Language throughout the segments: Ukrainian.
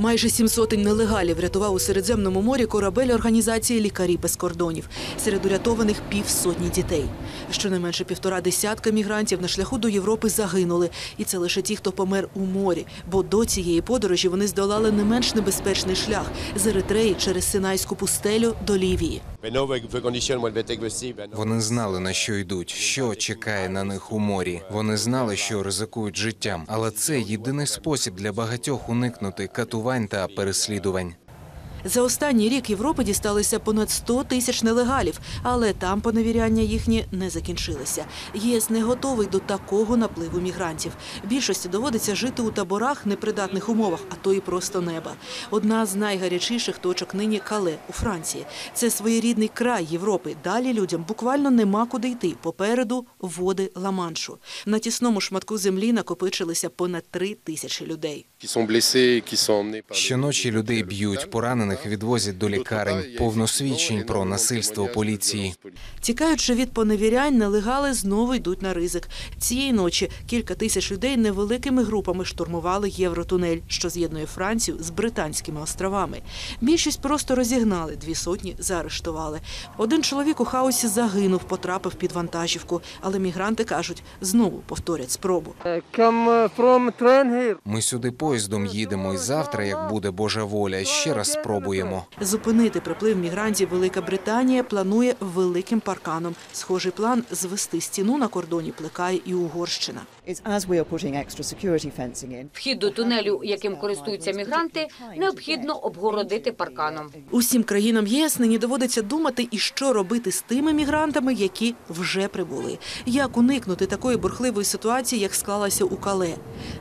Майже сім сотень нелегалів врятував у Середземному морі корабель організації Лікарі без кордонів. Серед урятованих півсотні дітей. Щонайменше півтора десятка мігрантів на шляху до Європи загинули. І це лише ті, хто помер у морі. Бо до цієї подорожі вони здолали не менш небезпечний шлях з Еритреї через Синайську пустелю до Лівії. Вони знали на що йдуть, що чекає на них у морі. Вони знали, що ризикують життям, але це єдиний спосіб для багатьох уникнути катувань та переслідувань. За останній рік Європи дісталися понад 100 тисяч нелегалів, але там поневіряння їхні не закінчилися. ЄС не готовий до такого напливу мігрантів. Більшості доводиться жити у таборах непридатних умовах, а то і просто неба. Одна з найгарячіших точок нині Кале у Франції. Це своєрідний край Європи. Далі людям буквально нема куди йти. Попереду води Ла-Маншу. На тісному шматку землі накопичилися понад три тисячі людей. Щоночі людей б'ють, поранених відвозять до лікарень. Повно свідчень про насильство поліції. Тікаючи від поневірянь, нелегали знову йдуть на ризик. Цієї ночі кілька тисяч людей невеликими групами штурмували Євротунель, що з'єднує Францію з Британськими островами. Більшість просто розігнали, дві сотні заарештували. Один чоловік у хаосі загинув, потрапив під вантажівку. Але мігранти кажуть, знову повторять спробу. Ми сюди поїздом їдемо, і завтра, як буде Божа воля, ще раз спробуємо. Зупинити приплив мігрантів Велика Британія планує великим парканом. Схожий план звести стіну на кордоні плекає і Угорщина. Вхід до тунелю, яким користуються мігранти, необхідно обгородити парканом. Усім країнам єС нині доводиться думати, і що робити з тими мігрантами, які вже прибули. Як уникнути такої бурхливої ситуації, як склалася у Кале.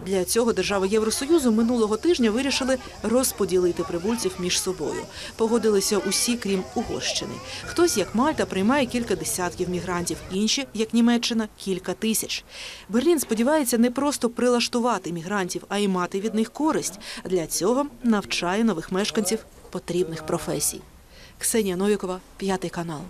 Для цього держави Євросоюзу минулого тижня вирішили розподілити прибульців між собою. Погодилися усі, крім Угорщини. Хтось, як Мальта, приймає кілька десятків мігрантів, інші, як Німеччина, кілька тисяч. Берлін сподівається не просто прилаштувати мігрантів, а й мати від них користь. Для цього навчає нових мешканців потрібних професій. Ксенія Новікова, п'ятий канал.